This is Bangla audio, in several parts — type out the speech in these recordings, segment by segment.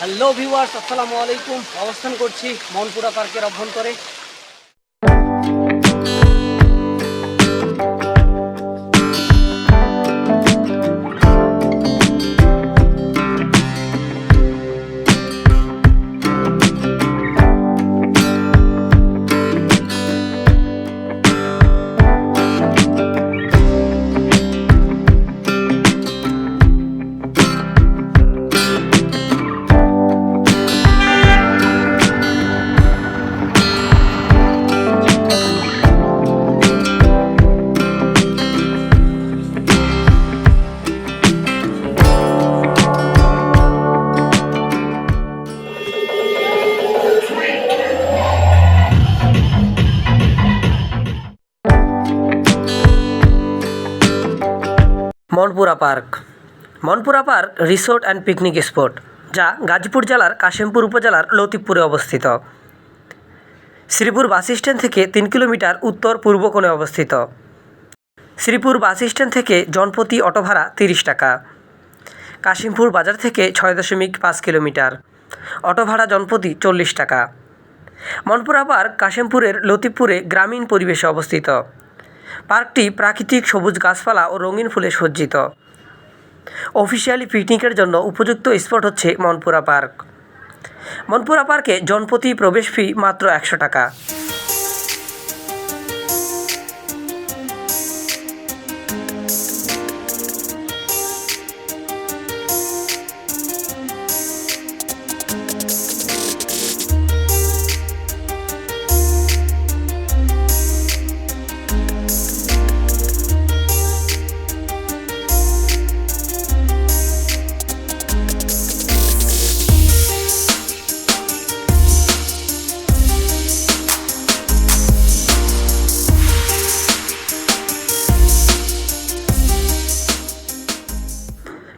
হ্যালো ভিউয়ার্স আসসালামু আলাইকুম অবস্থান করছি মনপুরা পার্কের অভ্যন্তরে। Monpura park. Monpura park resort and picnic spot, যা গাজীপুর জেলার কাশিমপুর উপজেলার লতিফপুরে অবস্থিত। শ্রীপুর বাস স্ট্যান্ড থেকে তিন কিলোমিটার উত্তর পূর্ব কোণে অবস্থিত। শ্রীপুর বাস স্ট্যান্ড থেকে জনপ্রতি অটো ভাড়া তিরিশ টাকা। কাশিমপুর বাজার থেকে ছয় দশমিক পাঁচ কিলোমিটার। অটো ভাড়া জনপ্রতি চল্লিশ টাকা। মনপুরা পার্ক কাশিমপুরের লতিফপুরে গ্রামীণ পরিবেশে অবস্থিত। পার্কটি প্রাকৃতিক সবুজ গাছপালা ও রঙিন ফুলে সজ্জিত। অফিসিয়ালি পিকনিকের জন্য উপযুক্ত স্পট হচ্ছে মনপুরা পার্ক। মনপুরা পার্কে জনপতি প্রবেশ ফি মাত্র একশো টাকা।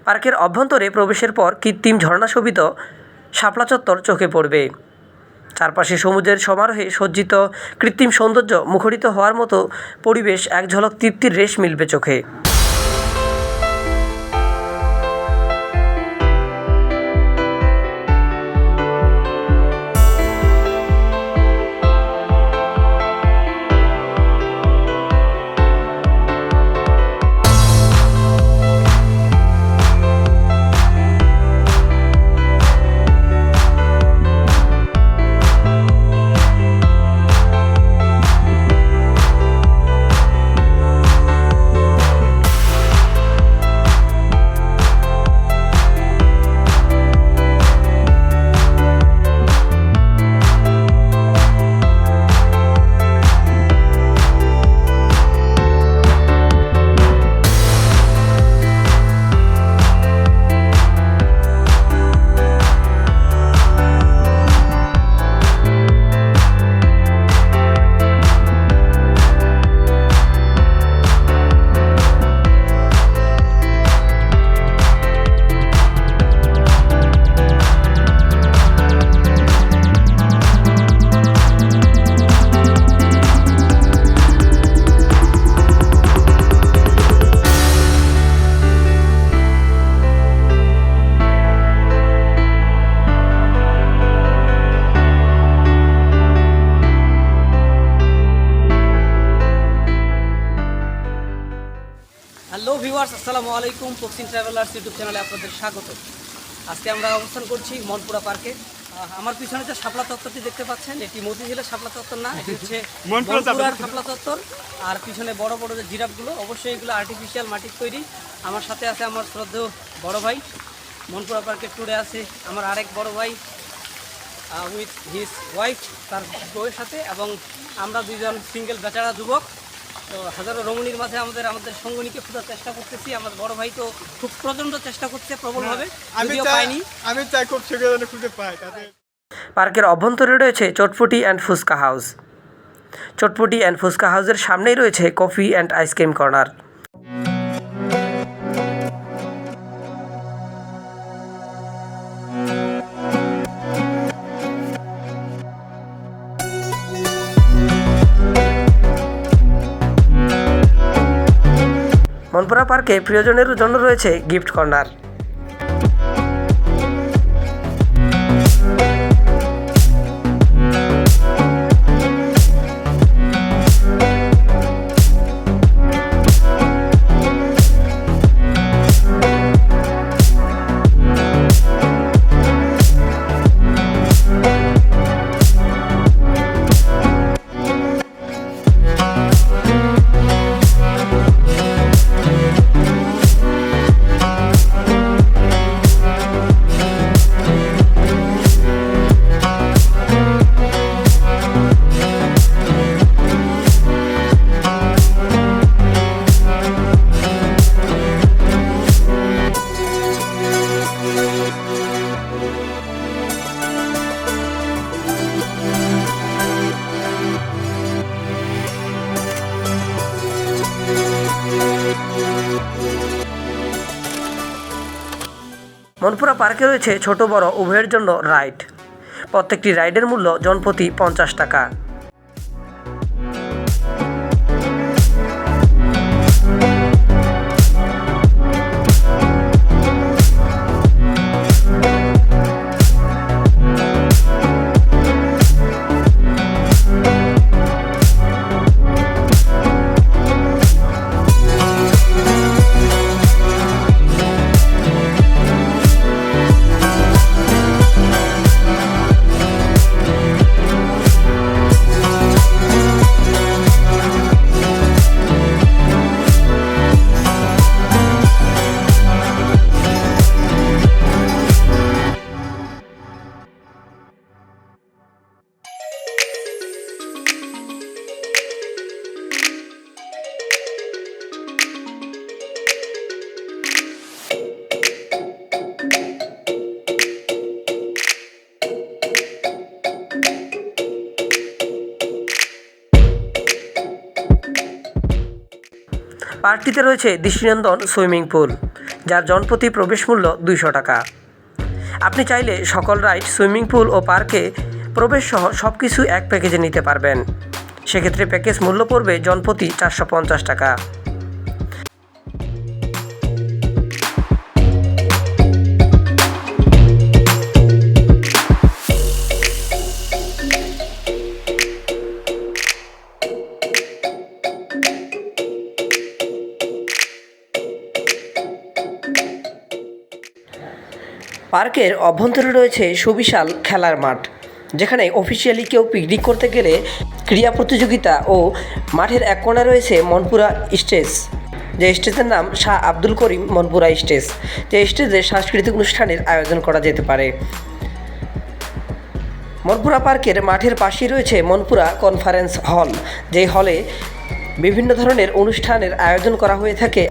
পার্কের অভ্যন্তরে প্রবেশের পর কৃত্রিম ঝর্ণা শোভিত শাপলা চত্বর চোখে পড়বে। চারপাশে সমুদ্রের সমারোহে সজ্জিত কৃত্রিম সৌন্দর্য মুখরিত হওয়ার মতো পরিবেশ এক ঝলক তৃপ্তির রেশ মিলবে চোখে। ভিউয়ার্স আসসালামু আলাইকুম পশ্চিম ট্রাভেলার্স ইউটিউব চ্যানেলে আপনাদের স্বাগত। আজকে আমরা অবস্থান করছি মনপুরা পার্কে। আমার পিছনে যে শাপলা চত্বরটি দেখতে পাচ্ছেন এটি মতিঝিলের শাপলা চত্বর না এটি হচ্ছে মনপুরার শাপলা চত্বর। আর পিছনে বড় বড় যে জিরাফগুলো অবশ্যই এগুলো আর্টিফিশিয়াল মাটির তৈরি। আমার সাথে আছে আমার শ্রদ্ধেয় বড় ভাই। মনপুরা পার্কের ট্যুরে আছে আমার আরেক বড় ভাই উইথ হিজ ওয়াইফ তার বউয়ের সাথে। এবং আমরা দুইজন সিঙ্গেল বেচারা যুবক। তো হাজারো রমণীর মাঝে আমাদের আমাদের সঙ্গনীকে খোঁজার চেষ্টা করতেছি। আমার বড় ভাই তো খুব প্রচণ্ড চেষ্টা করছে প্রবলভাবে। আমিও চাই পাইনি আমি চাই খুব শীঘ্র যেন খুঁজে পাই তাতে পার্কের অভ্যন্তরে রয়েছে chotpoti and fuchka house. Chotpoti and fuchka হাউসের সামনেই রয়েছে coffee and ice cream corner. Monpura পার্কে প্রিয়জনের জন্য রয়েছে গিফট কর্নার। মনপুরা পার্কে রয়েছে ছোট বড় উভয়ের জন্য রাইড। প্রত্যেকটি রাইডের মূল্য জনপ্রতি পঞ্চাশ টাকা। পার্কটিতে রয়েছে দৃষ্টিনন্দন সুইমিং পুল, যার জনপ্রতি প্রবেশ মূল্য দুইশো টাকা। আপনি চাইলে সকল রাইড, সুইমিং পুল ও পার্কে প্রবেশ সহ সব কিছু এক প্যাকেজে নিতে পারবেন। সেক্ষেত্রে প্যাকেজ মূল্য পড়বে জনপ্রতি চারশো পঞ্চাশ টাকা। পার্কের অভ্যন্তরে রয়েছে সুবিশাল খেলার মাঠ, যেখানে অফিসিয়ালি কেউ পিকনিক করতে গেলে ক্রীড়া প্রতিযোগিতা ও মাঠের এক কোণা রয়েছে মনপুরা স্টেজ। যে স্টেজের নাম শাহ আব্দুল করিম মনপুরা স্টেজ, যে স্টেজে সাংস্কৃতিক অনুষ্ঠানের আয়োজন করা যেতে পারে। মনপুরা পার্কের মাঠের পাশেই রয়েছে মনপুরা কনফারেন্স হল যে হলে বিভিন্ন ধরনের অনুষ্ঠানের আয়োজন করা হয়ে থাকে।